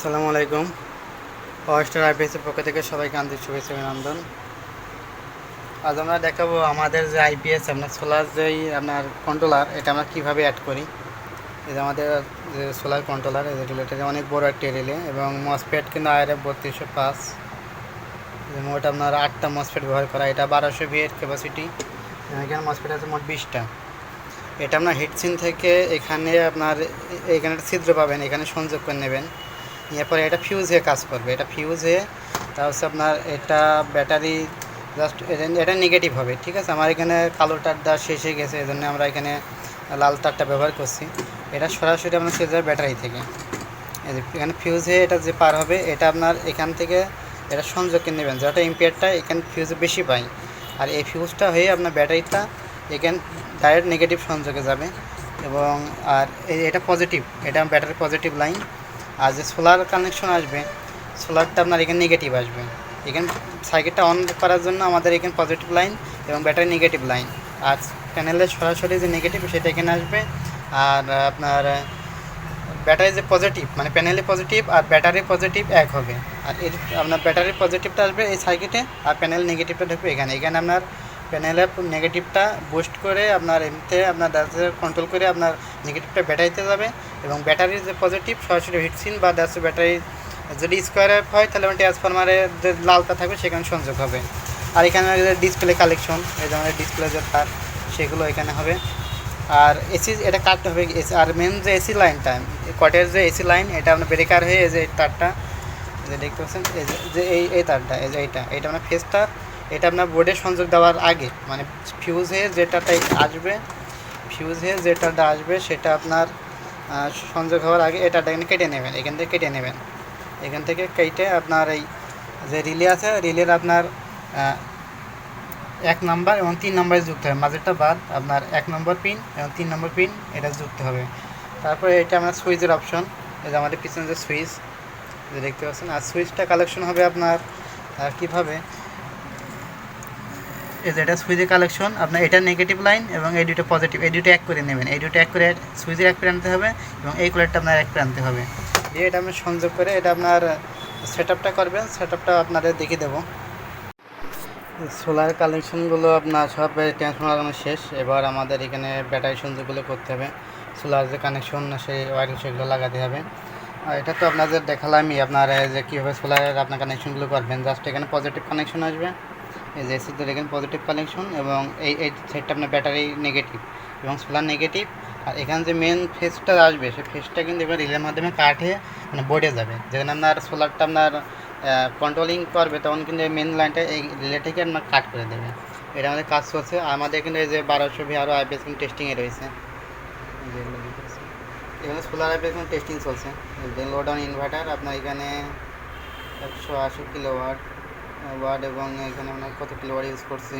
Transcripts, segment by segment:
আসসালামু আলাইকুম। অয়েস্টার আইপিএসের পক্ষ থেকে সবাইকে আন্তরিক শুভেচ্ছা অভিনন্দন। আজ আমরা দেখাবো আমাদের যে আইপিএস আপনার সোলার যেই আপনার কন্ট্রোলার এটা আমরা কীভাবে অ্যাড করি? এই যে আমাদের যে সোলার কন্ট্রোলার এই রিলেটেড অনেক বড় একটা রিলে এবং মসপেট কিন্তু আয়ের বত্রিশশো পাঁচ। মোট আপনার আটটা মসপেট ব্যবহার করা, এটা বারোশো ভিএর ক্যাপাসিটি এখানে মসপেট আছে মোট বিশটা। এটা আপনার হিটসিন থেকে এখানে আপনার, এখানে ছিদ্র পাবেন, এখানে সংযোগ করে নেবেন। এরপরে এটা ফিউজ হয়ে কাজ করবে। এটা ফিউজ হয়ে তা হচ্ছে আপনার এটা ব্যাটারি জাস্ট এটা নেগেটিভ হবে, ঠিক আছে? আমার এখানে কালো তারটা শেষ হয়ে গেছে এই জন্য আমরা এখানে লাল তারটা ব্যবহার করছি। এটা সরাসরি আপনার চলে যাবে ব্যাটারি থেকে। এখানে ফিউজ হয়ে এটা যে পার হবে, এটা আপনার এখান থেকে এটা সংযোগ করে নেবেন। যেটা ইম্পিয়ারটা এখানে ফিউজে বেশি পাই আর এই ফিউজটা হয়ে আপনার ব্যাটারিটা এখানে ডাইরেক্ট নেগেটিভ সংযোগে যাবে। এবং আর এটা পজিটিভ এটা ব্যাটারি পজিটিভ লাইন আর যে সোলার কানেকশন আসবে সোলারটা আপনার এখানে নেগেটিভ আসবে। এখানে সার্কিটটা অন করার জন্য আমাদের এখানে পজিটিভ লাইন এবং ব্যাটারি নেগেটিভ লাইন আর প্যানেলে সরাসরি যে নেগেটিভ সেটা এখানে আসবে। আর আপনার ব্যাটারি যে পজিটিভ মানে প্যানেলে পজিটিভ আর ব্যাটারি পজিটিভ এক হবে। আর এর, আপনার ব্যাটারি পজিটিভটা আসবে এই সার্কিটে আর প্যানেল নেগেটিভটা ঢুকবে এখানে। এখানে আপনার প্যানেলে নেগেটিভটা বুস্ট করে আপনার এমনিতে আপনার কন্ট্রোল করে আপনার নেগেটিভটা ব্যাটারিতে যাবে। এবং ব্যাটারির যে পজিটিভ সরাসরি হিটসিন বা ডাসে ব্যাটারি যদি স্কোয়ারে হয়, তাহলে ট্রান্সফরমারে যে লালটা থাকবে, সেখানে সংযোগ হবে। আর এখানে ডিসপ্লে কালেকশন এই ধরনের ডিসপ্লে যে তার সেগুলো এখানে হবে। আর এসি এটা কাটতে হবে। এসি আর মেন যে এসি লাইনটা কটের যে এসি লাইন এটা আপনার ব্রেকার হয়ে যে তারটা যে দেখতে পাচ্ছেন, এই যে- এই এই তারটা, এই যে এইটা, এটা আপনার ফেস তার এটা আপনার বোর্ডে সংযোগ দেওয়ার আগে মানে ফিউজ হয়ে যেটাতে আসবে ফিউজ হয়ে যেটাটা আসবে, সেটা আপনার সংযোগ হওয়ার আগে এটা কেটে নেবেন, এখান থেকে কেটে নেবেন। এখান থেকে কেটে আপনার এই যে রিলে আছে, রিলের আপনার এক নাম্বার এবং তিন নম্বরে যুক্ত হবে। মাঝেরটা বাদ, আপনার এক নম্বর পিন এবং তিন নম্বর পিন, এটা যুক্ত হবে। তারপরে এটা আমার সুইচের অপশন, এই যে আমাদের পিছনে যে সুইচ, যে দেখতে পাচ্ছেন, আর সুইচটা কালেকশন হবে আপনার কীভাবে? এই যে এটা সুইচের কালেকশন আপনার এটা নেগেটিভ লাইন এবং এই দুটো পজিটিভ এই দুটো এক করে নেবেন। এই দুটো এক করে সুইচের এক করে আনতে হবে এবং এই কুলারটা আপনার এক করে আনতে হবে। দিয়ে এটা আপনি সংযোগ করে এটা আপনার সেট আপটা করবেন সেট আপটা আপনাদের দেখিয়ে দেবো। সোলার কালেকশনগুলো আপনার সব ট্রান্সফর্মার লাগানো শেষ। এবার আমাদের এখানে ব্যাটারি সংযোগগুলো করতে হবে। সোলার যে কানেকশন সেই ওয়ারিং সেগুলো লাগাতে হবে। আর এটা তো আপনাদের দেখালামই, আপনার যে কীভাবে সোলারের আপনার কানেকশনগুলো করবেন। জাস্ট এখানে পজিটিভ কানেকশন আসবে। এই যে এসিদের এখানে পজিটিভ কানেকশন এবং এই এই সাইডটা আপনার ব্যাটারি নেগেটিভ এবং সোলার নেগেটিভ আর এখানে যে মেন ফেসটা আসবে, সেই ফেসটা কিন্তু এবার রিলের মাধ্যমে কাঠে মানে বোর্ডে যাবে। যেখানে আপনার সোলারটা আপনার কন্ট্রোলিং করবে, তখন কিন্তু এই মেন লাইনটা এই রিলেটাকে আপনার কাট করে দেবে। এটা আমাদের কাজ চলছে। আমাদের কিন্তু এই যে বারোশো ভি আরও আইপিএস কিন্তু টেস্টিংয়ে রয়েছে। এখানে সোলার আইপিএস টেস্টিং চলছে। লোড অন ইনভার্টার আপনার এখানে একশো আশি কিলো ওয়াট এবং এখানে আমরা কত কিলো ওয়াট ইউজ করছি।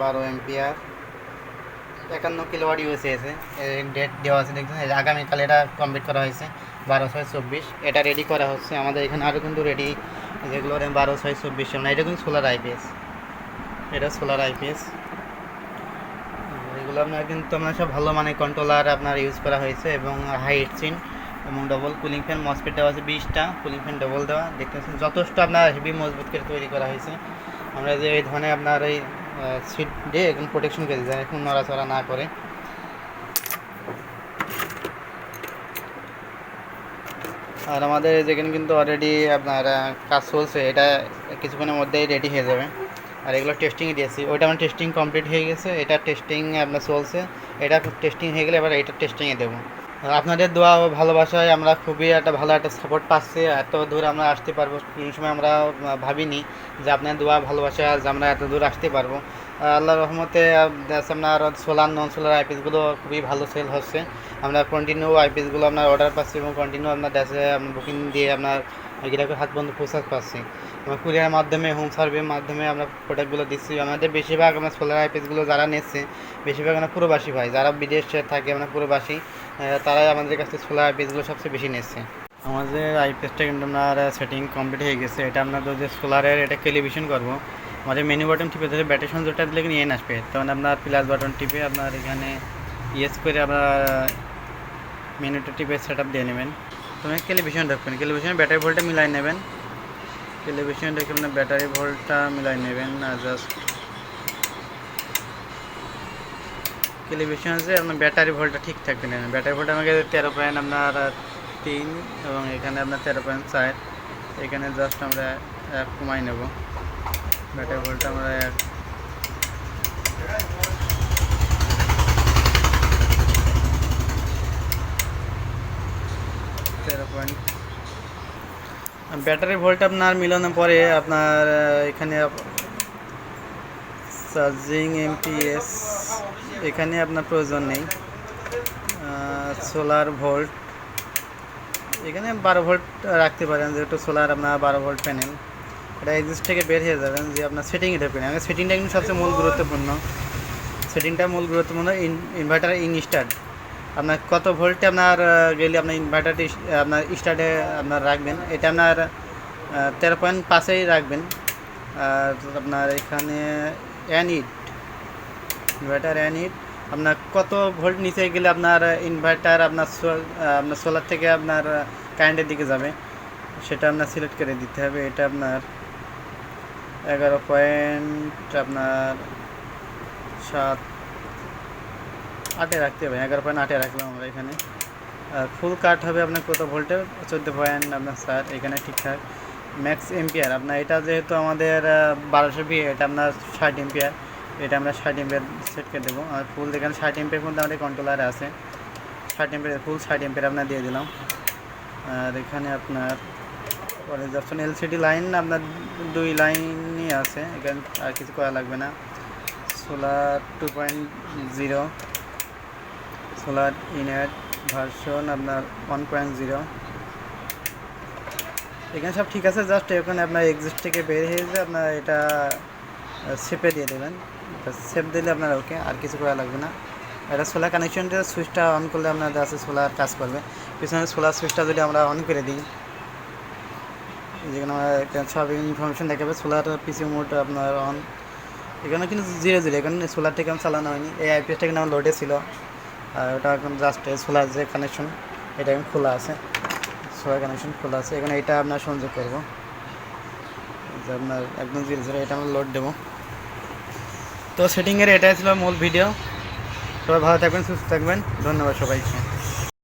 বারো এমপিআর একান্ন কিলো ওয়াট ইউজ হয়েছে ডেট দেওয়া আছে যে আগামীকাল এটা কমপ্লিট করা হয়েছে বারো ছয় চব্বিশ। এটা রেডি করা হচ্ছে। আমাদের এখানে আরও কিন্তু রেডি যেগুলো বারো ছয় চব্বিশ না, এটা কিন্তু সোলার আইপিএস এটা সোলার আইপিএস এগুলো আপনার কিন্তু, আপনার সব ভালো মানে কন্ট্রোলার আপনার ইউজ করা হয়েছে এবং হাই হিটসিন এবং ডবল কুলিং ফ্যান মসপিট দেওয়া আছে বিশটা কুলিং ফ্যান ডবল দেওয়া। দেখতে পাচ্ছেন, যথেষ্ট আপনার হেভি মজবুত করে তৈরি করা হয়েছে। আমরা যে এই ধরনের আপনার এই সিট দিয়ে এখন প্রোটেকশন করে দিই এখন নড়াচড়া না করে। আর আমাদের যেখানে কিন্তু অলরেডি আপনার কাজ চলছে, এটা কিছুক্ষণের মধ্যেই রেডি হয়ে যাবে। আর এগুলো টেস্টিংয়ে দিয়েছি। ওইটা আমার টেস্টিং কমপ্লিট হয়ে গেছে, এটা টেস্টিং আপনার চলছে। এটা টেস্টিং হয়ে গেলে এবার এটা টেস্টিংয়ে দেবো। আপনাদের দোয়া ও ভালোবাসায় আমরা খুবই একটা ভালো একটা সাপোর্ট পাচ্ছি। এত দূর আমরা আসতে পারব কোনো সময় আমরা ভাবিনি যে আপনার দোয়া ভালোবাসায় আজ আমরা এত দূর আসতে পারব। আহ, আল্লাহর রহমতে আপনার সোলার নন সোলার আইপিএসগুলো খুবই ভালো সেল হচ্ছে। আমরা কন্টিনিউ আইপিএসগুলো আপনার অর্ডার পাচ্ছি এবং কন্টিনিউ আপনার দেশে বুকিং দিয়ে আপনার গ্রাহকের হাত বন্ধ পোশাক পাচ্ছি। আমরা কুরিয়ারের মাধ্যমে হোম সার্ভের মাধ্যমে আমরা প্রোডাক্টগুলো দিচ্ছি। আমাদের বেশিরভাগ আমরা সোলার আইপিএসগুলো যারা নিচ্ছে, বেশিরভাগ আমরা পুরোবাসী ভাই। যারা বিদেশে থাকে আমরা প্রবাসী তারাই আমাদের কাছে সোলার আইপিএসগুলো সবচেয়ে বেশি নিচ্ছে। আমাদের আইপিএসটা কিন্তু আপনার সেটিং কমপ্লিট হয়ে গেছে। এটা আপনাদের যে সোলারের এটা টেলিভিশন করব, আমাদের মেনু বাটন টিপে ধরে ব্যাটারি সংযোগটা দিলে এন আসবে তখন আপনার প্লাস বাটন টিপে আপনার এখানে ইয়েস করে আপনার মেনুটা টিপে সেট আপ দিয়ে নেবেন। তুমি টেলিভিশন রাখবেন টেলিভিশনে ব্যাটারি ভোল্টটা মিলাই নেবেন। টেলিভিশন রেখে আপনার ব্যাটারি ভোল্টটা মিলাই নেবেন না জাস্ট টেলিভিশন আছে, আপনার ব্যাটারি ভোল্টটা ঠিক থাকবে না। ব্যাটারি ভোল্ট আমাকে তেরো পয়েন্ট আপনার তিন এবং এখানে আপনার তেরো পয়েন্ট চার। এখানে জাস্ট আমরা এক কমাই নেব। ব্যাটারি ভোল্টটা আমরা এক তেরো পয়েন্ট ব্যাটারি ভোল্ট আপনার মিলানোর পরে আপনার এখানে চার্জিং এমপিএস, এখানে আপনার প্রয়োজন নেই। সোলার ভোল্ট, এখানে বারো ভোল্ট রাখতে পারেন, যেহেতু সোলার আপনার বারো ভোল্ট প্যানেল। এটা এক্সিস্ট থেকে বের হয়ে যাবেন যে আপনার সেটিংয়ে ঢুকবেন। আগে সেটিংটা কিন্তু সবচেয়ে মূল গুরুত্বপূর্ণ। সেটিংটা মূল গুরুত্বপূর্ণ ইনভার্টার ইন স্টার্ট আপনার কত ভোল্টে আপনার গেলে আপনার ইনভার্টারটি আপনার স্টার্টে আপনার রাখবেন? এটা আপনার তেরো পয়েন্ট পাঁচেই রাখবেন। আর আপনার এখানে অ্যানিট ইনভার্টার অ্যানিট আপনার কত ভোল্ট নিচে গেলে আপনার ইনভার্টার আপনার আপনার সোলার থেকে আপনার কারেন্টের দিকে যাবে। সেটা আপনার সিলেক্ট করে দিতে হবে। এটা আপনার এগারো পয়েন্ট আপনার সাত আটে রাখতে হবে, এগারো পয়েন্ট আটে রাখলাম আমরা এখানে। আর ফুল কাট হবে আপনার কত ভোল্টে চোদ্দ পয়েন্ট আপনার স্যার এখানে ঠিকঠাক। ম্যাক্স এম্পিয়ার আপনার এটা যেহেতু আমাদের বারোশো বি এটা আপনার ষাট এম্পিয়ার এটা আমরা ষাট এম্পিয়ার সেট করে দেবো। আর ফুল দেখেন, ষাট এম্পিয়ার মধ্যে আমাদের কন্ট্রোলারে আছে। ষাট এম্পিয়ার ফুল ষাট এম্পিয়ার আপনার দিয়ে দিলাম। আর এখানে আপনার, পরে যাচ্ছেন এলসিডি লাইন আপনার দুই লাইনই আছে, এখানে আর কিছু করা লাগবে না। Solar two point zero solar inner version আপনার ওয়ান পয়েন্ট জিরো এখানে সব ঠিক আছে জাস্ট এখানে আপনার এক্সিস্ট থেকে বের হয়ে যে আপনার এটা সেপে দিয়ে দেবেন। সেপ দিলে আপনার ওকে আর কিছু করা লাগবে না। এটা সোলার কানেকশনটা সুইচটা অন করলে আপনার আছে সোলার কাজ করবে। পিছনে সোলার সুইচটা যদি আমরা অন করে দিই, যেখানে আমরা সব ইনফরমেশন দেখাবে সোলার পিসি মোড আপনার অন এখানে কিন্তু জিরো জিরো এখানে সোলার থেকে আমার চালানো হয়নি, এই আইপিএসটা কিন্তু আমার লোডে ছিল। আর ওটা এখন জাস্ট সোলার যে কানেকশন এটা এখন খোলা আছে। সোলার কানেকশন খোলা আছে। এখন এটা আপনার সংযোগ করব। যে আপনার একদম জিরো জিরো এটা আমরা লোড দেবো। তো সেটিংয়ের এটাই ছিল মূল ভিডিও সবাই ভালো থাকবেন, সুস্থ থাকবেন। ধন্যবাদ সবাইকে।